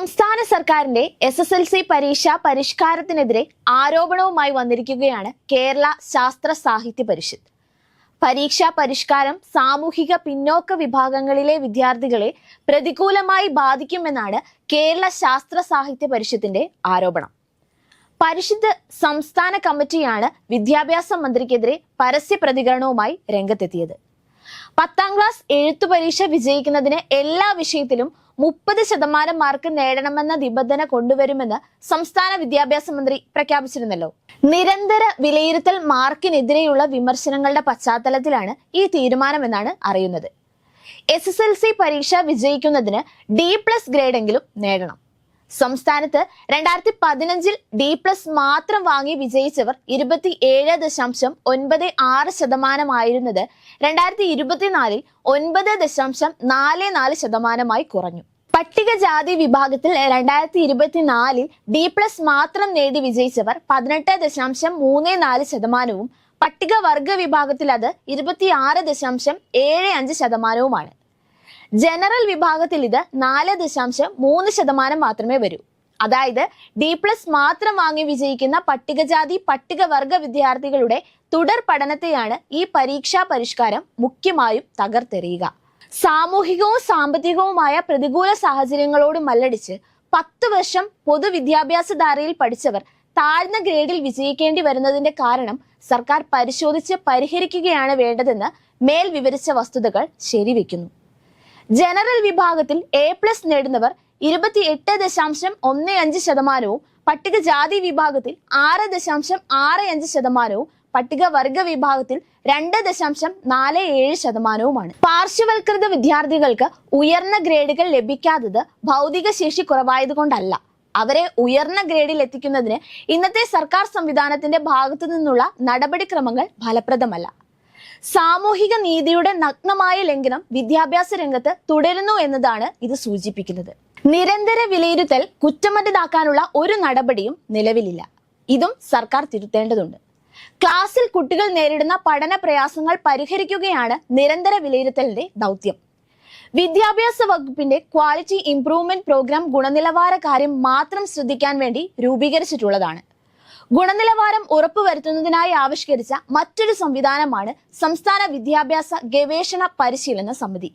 സംസ്ഥാന സർക്കാരിന്റെ S S L C പരീക്ഷാ പരിഷ്കാരത്തിനെതിരെ ആരോപണവുമായി വന്നിരിക്കുകയാണ് കേരള ശാസ്ത്ര സാഹിത്യ പരിഷത്ത്. പരീക്ഷാ പരിഷ്കാരം സാമൂഹിക പിന്നോക്ക വിഭാഗങ്ങളിലെ വിദ്യാർത്ഥികളെ പ്രതികൂലമായി ബാധിക്കുമെന്നാണ് കേരള ശാസ്ത്ര സാഹിത്യ പരിഷത്തിന്റെ ആരോപണം. പരിഷത്ത് സംസ്ഥാന കമ്മിറ്റിയാണ് വിദ്യാഭ്യാസ മന്ത്രിക്കെതിരെ പരസ്യ പ്രതികരണവുമായി രംഗത്തെത്തിയത്. പത്താം ക്ലാസ് എഴുത്തു പരീക്ഷ വിജയിക്കുന്നതിന് എല്ലാ വിഷയത്തിലും മുപ്പത് ശതമാനം മാർക്ക് നേടണമെന്ന നിബന്ധന കൊണ്ടുവരുമെന്ന് സംസ്ഥാന വിദ്യാഭ്യാസ മന്ത്രി പ്രഖ്യാപിച്ചിരുന്നല്ലോ. നിരന്തര വിലയിരുത്തൽ മാർക്കിനെതിരെയുള്ള വിമർശനങ്ങളുടെ പശ്ചാത്തലത്തിലാണ് ഈ തീരുമാനമെന്നാണ് അറിയുന്നത്. എസ് എസ് എൽ സി പരീക്ഷ വിജയിക്കുന്നതിന് ഡി പ്ലസ് ഗ്രേഡെങ്കിലും നേടണം. സംസ്ഥാനത്ത് രണ്ടായിരത്തി പതിനഞ്ചിൽ ഡി പ്ലസ് മാത്രം വാങ്ങി വിജയിച്ചവർ ഇരുപത്തി ഏഴ് ദശാംശം ഒൻപത് ആറ് ശതമാനമായിരുന്നത് രണ്ടായിരത്തി ഇരുപത്തിനാലിൽ ഒൻപത് ദശാംശം നാല് നാല് ശതമാനമായി കുറഞ്ഞു. പട്ടികജാതി വിഭാഗത്തിൽ രണ്ടായിരത്തി ഇരുപത്തിനാലിൽ ഡി പ്ലസ് മാത്രം നേടി വിജയിച്ചവർ പതിനെട്ട് ദശാംശം മൂന്ന് നാല് ശതമാനവും. പട്ടികവർഗ വിഭാഗത്തിൽ അത് ഇരുപത്തിയാറ് ദശാംശം ഏഴ് അഞ്ച് ശതമാനവുമാണ്. ജനറൽ വിഭാഗത്തിൽ ഇത് നാല് ദശാംശം മൂന്ന് ശതമാനം മാത്രമേ വരൂ. അതായത് ഡി പ്ലസ് മാത്രം വാങ്ങി വിജയിക്കുന്ന പട്ടികജാതി പട്ടികവർഗ വിദ്യാർത്ഥികളുടെ തുടർ പഠനത്തെയാണ് ഈ പരീക്ഷാ പരിഷ്കാരം മുഖ്യമായും തകർത്തെറിയുക. സാമൂഹികവും സാമ്പത്തികവുമായ പ്രതികൂല സാഹചര്യങ്ങളോട് മല്ലടിച്ച് പത്ത് വർഷം പൊതുവിദ്യാഭ്യാസ ധാരയിൽ പഠിച്ചവർ താഴ്ന്ന ഗ്രേഡിൽ വിജയിക്കേണ്ടി വരുന്നതിന്റെ കാരണം സർക്കാർ പരിശോധിച്ച് പരിഹരിക്കുകയാണ് വേണ്ടതെന്ന് മേൽ വിവരിച്ച വസ്തുതകൾ ശരിവെക്കുന്നു. ജനറൽ വിഭാഗത്തിൽ എ പ്ലസ് നേടുന്നവർ ഇരുപത്തി എട്ട് ദശാംശം ഒന്ന് അഞ്ച് ശതമാനവും പട്ടികജാതി വിഭാഗത്തിൽ ആറ് ദശാംശം ആറ് അഞ്ച് ശതമാനവും പട്ടികവർഗ വിഭാഗത്തിൽ രണ്ട് ദശാംശം നാല് ഏഴ് ശതമാനവുമാണ്. പാർശ്വവൽകൃത വിദ്യാർത്ഥികൾക്ക് ഉയർന്ന ഗ്രേഡുകൾ ലഭിക്കാത്തത് ഭൗതിക ശേഷി കുറവായതുകൊണ്ടല്ല. അവരെ ഉയർന്ന ഗ്രേഡിൽ എത്തിക്കുന്നതിന് ഇന്നത്തെ സർക്കാർ സംവിധാനത്തിന്റെ ഭാഗത്തു നിന്നുള്ള നടപടിക്രമങ്ങൾ ഫലപ്രദമല്ല. സാമൂഹിക നീതിയുടെ നഗ്നമായ ലംഘനം വിദ്യാഭ്യാസ രംഗത്ത് തുടരുന്നു എന്നതാണ് ഇത് സൂചിപ്പിക്കുന്നത്. നിരന്തര വിലയിരുത്തൽ കുറ്റമറ്റതാക്കാനുള്ള ഒരു നടപടിയും നിലവിലില്ല. ഇതും സർക്കാർ തിരുത്തേണ്ടതുണ്ട്. ക്ലാസ്സിൽ കുട്ടികൾ നേരിടുന്ന പഠന പ്രയാസങ്ങൾ പരിഹരിക്കുകയാണ് നിരന്തര വിലയിരുത്തലിന്റെ ദൗത്യം. വിദ്യാഭ്യാസ വകുപ്പിന്റെ ക്വാളിറ്റി ഇംപ്രൂവ്മെന്റ് പ്രോഗ്രാം ഗുണനിലവാര കാര്യം മാത്രം ശ്രദ്ധിക്കാൻ വേണ്ടി രൂപീകരിച്ചിട്ടുള്ളതാണ്. ഗുണനിലവാരം ഉറപ്പുവരുത്തുന്നതിനായി ആവിഷ്കരിച്ച മറ്റൊരു സംവിധാനമാണ് സംസ്ഥാന വിദ്യാഭ്യാസ ഗവേഷണ പരിശീലന സമിതി.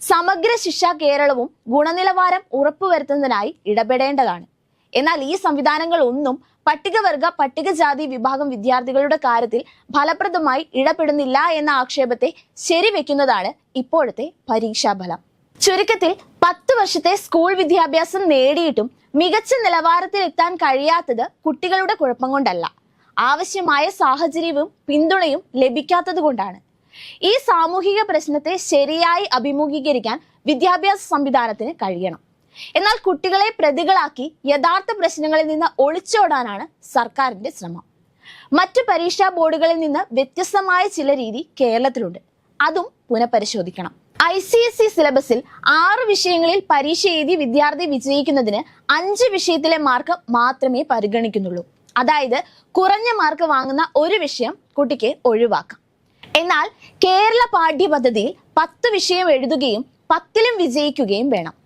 സമഗ്ര ശിക്ഷ കേരളവും ഗുണനിലവാരം ഉറപ്പുവരുത്തുന്നതിനായി ഇടപെടേണ്ടതാണ്. എന്നാൽ ഈ സംവിധാനങ്ങൾ ഒന്നും പട്ടികവർഗ പട്ടികജാതി വിഭാഗം വിദ്യാർത്ഥികളുടെ കാര്യത്തിൽ ഫലപ്രദമായി ഇടപെടുന്നില്ല എന്ന ആക്ഷേപത്തെ ശരിവെക്കുന്നതാണ് ഇപ്പോഴത്തെ പരീക്ഷാഫലം. ചുരുക്കത്തിൽ പത്ത് വർഷത്തെ സ്കൂൾ വിദ്യാഭ്യാസം നേടിയിട്ടും മികച്ച നിലവാരത്തിൽ എത്താൻ കഴിയാത്തത് കുട്ടികളുടെ കുഴപ്പം കൊണ്ടല്ല. ആവശ്യമായ സാഹചര്യവും പിന്തുണയും ലഭിക്കാത്തത് കൊണ്ടാണ്. ഈ സാമൂഹിക പ്രശ്നത്തെ ശരിയായി അഭിമുഖീകരിക്കാൻ വിദ്യാഭ്യാസ സംവിധാനത്തിന് കഴിയണം. എന്നാൽ കുട്ടികളെ പ്രതികളാക്കി യഥാർത്ഥ പ്രശ്നങ്ങളിൽ നിന്ന് ഒളിച്ചോടാനാണ് സർക്കാരിന്റെ ശ്രമം. മറ്റു പരീക്ഷാ ബോർഡുകളിൽ നിന്ന് വ്യത്യസ്തമായ ചില രീതി കേരളത്തിലുണ്ട്. അതും പുനഃപരിശോധിക്കണം. ഐ സി എസ് ഇ സിലബസിൽ ആറ് വിഷയങ്ങളിൽ പരീക്ഷ എഴുതി വിദ്യാർത്ഥി വിജയിക്കുന്നതിന് അഞ്ച് വിഷയത്തിലെ മാർക്ക് മാത്രമേ പരിഗണിക്കുന്നുള്ളൂ. അതായത് കുറഞ്ഞ മാർക്ക് വാങ്ങുന്ന ഒരു വിഷയം കുട്ടിക്ക് ഒഴിവാക്കാം. എന്നാൽ കേരള പാഠ്യപദ്ധതിയിൽ പത്ത് വിഷയം എഴുതുകയും പത്തിലും വിജയിക്കുകയും വേണം.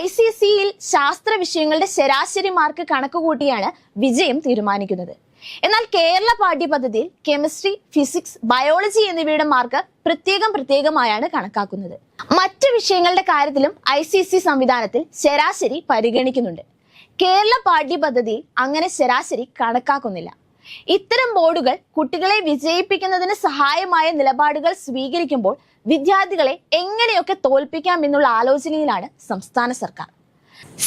ഐ സി സിയിൽ ശാസ്ത്ര വിഷയങ്ങളുടെ ശരാശരി മാർക്ക് കണക്കുകൂട്ടിയാണ് വിജയം തീരുമാനിക്കുന്നത്. എന്നാൽ കേരള പാഠ്യപദ്ധതിയിൽ കെമിസ്ട്രി ഫിസിക്സ് ബയോളജി എന്നിവയുടെ മാർക്ക് പ്രത്യേകം പ്രത്യേകമായാണ് കണക്കാക്കുന്നത്. മറ്റ് വിഷയങ്ങളുടെ കാര്യത്തിലും ഐ സി സി സംവിധാനത്തിൽ ശരാശരി പരിഗണിക്കുന്നുണ്ട്. കേരള പാഠ്യപദ്ധതിയിൽ അങ്ങനെ ശരാശരി കണക്കാക്കുന്നില്ല. ഇത്തരം ബോർഡുകൾ കുട്ടികളെ വിജയിപ്പിക്കുന്നതിന് സഹായമായ നിലപാടുകൾ സ്വീകരിക്കുമ്പോൾ വിദ്യാർത്ഥികളെ എങ്ങനെയൊക്കെ തോൽപ്പിക്കാം എന്നുള്ള ആലോചനയിലാണ് സംസ്ഥാന സർക്കാർ.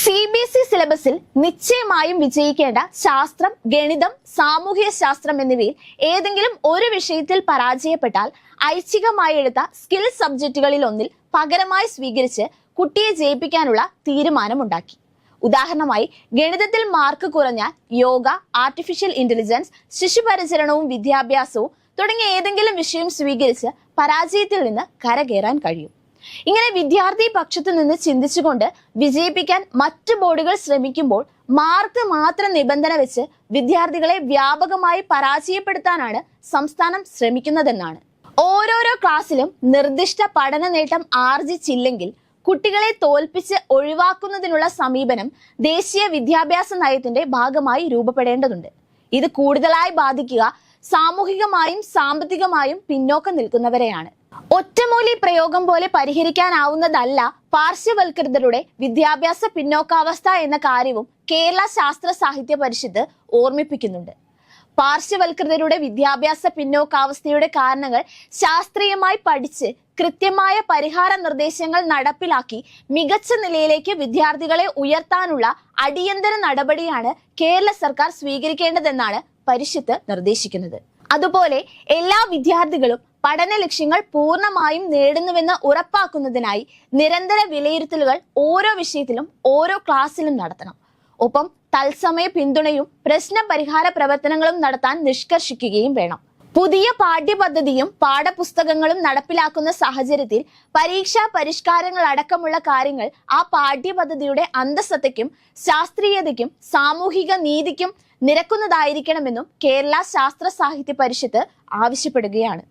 സി ബി എസ് ഇ സിലബസിൽ നിശ്ചയമായും വിജയിക്കേണ്ട ശാസ്ത്രം ഗണിതം സാമൂഹ്യ ശാസ്ത്രം എന്നിവയിൽ ഏതെങ്കിലും ഒരു വിഷയത്തിൽ പരാജയപ്പെട്ടാൽ ഐച്ഛികമായി എടുത്ത സ്കിൽ സബ്ജക്റ്റുകളിൽ ഒന്നിൽ പകരമായി സ്വീകരിച്ച് കുട്ടിയെ ജയിപ്പിക്കാനുള്ള തീരുമാനമുണ്ടാക്കി. ഉദാഹരണമായി ഗണിതത്തിൽ മാർക്ക് കുറഞ്ഞാൽ യോഗ ആർട്ടിഫിഷ്യൽ ഇന്റലിജൻസ് ശിശുപരിചരണവും വിദ്യാഭ്യാസവും തുടങ്ങിയ ഏതെങ്കിലും വിഷയം സ്വീകരിച്ച് പരാജയത്തിൽ നിന്ന് കരകയറാൻ കഴിയും. ഇങ്ങനെ വിദ്യാർത്ഥി പക്ഷത്തു നിന്ന് ചിന്തിച്ചുകൊണ്ട് വിജയിപ്പിക്കാൻ മറ്റു ബോർഡുകൾ ശ്രമിക്കുമ്പോൾ മാർക്ക് മാത്രം നിബന്ധന വെച്ച് വിദ്യാർത്ഥികളെ വ്യാപകമായി പരാജയപ്പെടുത്താനാണ് സംസ്ഥാനം ശ്രമിക്കുന്നതെന്നാണ്. ഓരോരോ ക്ലാസ്സിലും നിർദ്ദിഷ്ട പഠന നേട്ടം ആർജിച്ചില്ലെങ്കിൽ കുട്ടികളെ തോൽപ്പിച്ച് ഒഴിവാക്കുന്നതിനുള്ള സമീപനം ദേശീയ വിദ്യാഭ്യാസ നയത്തിന്റെ ഭാഗമായി രൂപപ്പെടേണ്ടതുണ്ട്. ഇത് കൂടുതലായി ബാധിക്കുക സാമൂഹികമായും സാമ്പത്തികമായും പിന്നോക്കം നിൽക്കുന്നവരെയാണ്. ഒറ്റമൂലി പ്രയോഗം പോലെ പരിഹരിക്കാനാവുന്നതല്ല പാർശ്വവൽകൃതരുടെ വിദ്യാഭ്യാസ പിന്നോക്കാവസ്ഥ എന്ന കാര്യവും കേരള ശാസ്ത്ര സാഹിത്യ പരിഷത്ത് ഓർമ്മിപ്പിക്കുന്നുണ്ട്. പാർശ്വവൽകൃതരുടെ വിദ്യാഭ്യാസ പിന്നോക്കാവസ്ഥയുടെ കാരണങ്ങൾ ശാസ്ത്രീയമായി പഠിച്ച് കൃത്യമായ പരിഹാര നിർദ്ദേശങ്ങൾ നടപ്പിലാക്കി മികച്ച നിലയിലേക്ക് വിദ്യാർത്ഥികളെ ഉയർത്താനുള്ള അടിയന്തര നടപടിയാണ് കേരള സർക്കാർ സ്വീകരിക്കേണ്ടതെന്നാണ് പരിഷത്ത് നിർദ്ദേശിക്കുന്നത്. അതുപോലെ എല്ലാ വിദ്യാർത്ഥികളും പഠന ലക്ഷ്യങ്ങൾ പൂർണമായും നേടുന്നുവെന്ന് ഉറപ്പാക്കുന്നതിനായി നിരന്തര വിലയിരുത്തലുകൾ ഓരോ വിഷയത്തിലും ഓരോ ക്ലാസ്സിലും നടത്തണം. ഒപ്പം തത്സമയ പിന്തുണയും പ്രശ്ന പരിഹാര പ്രവർത്തനങ്ങളും നടത്താൻ നിഷ്കർഷിക്കുകയും വേണം. പുതിയ പാഠ്യപദ്ധതിയും പാഠപുസ്തകങ്ങളും നടപ്പിലാക്കുന്ന സാഹചര്യത്തിൽ പരീക്ഷാ പരിഷ്കാരങ്ങൾ അടക്കമുള്ള കാര്യങ്ങൾ ആ പാഠ്യപദ്ധതിയുടെ അന്തസ്സത്തയ്ക്കും ശാസ്ത്രീയതയ്ക്കും സാമൂഹിക നീതിക്കും നിരക്കുന്നതായിരിക്കണമെന്നും കേരള ശാസ്ത്ര സാഹിത്യ പരിഷത്ത് ആവശ്യപ്പെടുകയാണ്.